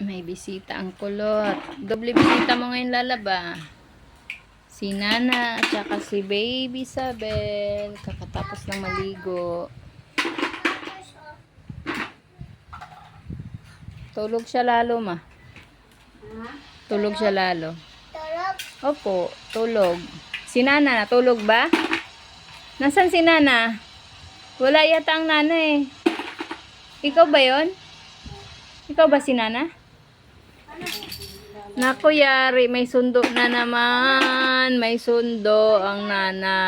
May bisita ang kulot. Doble bisita mo ngayon lalaba. Si Nana at saka si Baby Sabel. Kakatapos ng maligo. Tulog siya lalo ma. Tulog siya lalo. Tulog. Opo, tulog. Si Nana, natulog ba? Nasaan si Nana? Wala yata ang Nana eh. Ikaw ba yon? Ikaw ba si Nana? Naku, yari. May sundo na naman. May sundo ang Nana.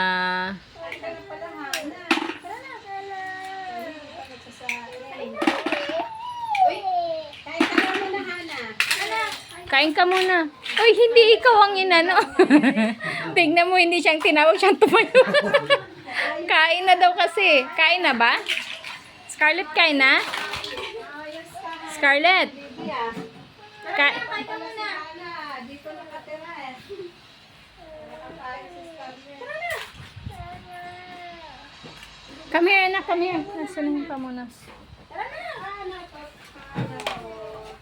Kain ka muna. Uy, hindi ikaw ang inano. Tingnan mo, hindi siyang tinawag siyang tumayo. kain na daw kasi. Kain na ba? Scarlett, kain na? Scarlett? Ka- come here, anak. Come here. Nasaan yung pamunas?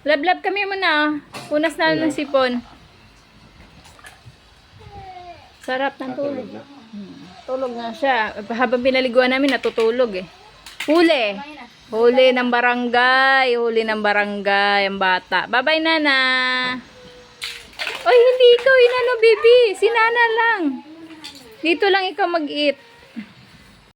Lab-lab kami muna. oh. Punas na ng sipon. Sarap ng tulog. Hmm. Tulog nga siya. Habang pinaliguan namin, natutulog eh. Huli. Huli ng barangay. Huli ng barangay. Ang bata. Bye-bye, Nana. Oy, hindi ikaw inano, baby. Si Nana lang. Dito lang ikaw mag-eat.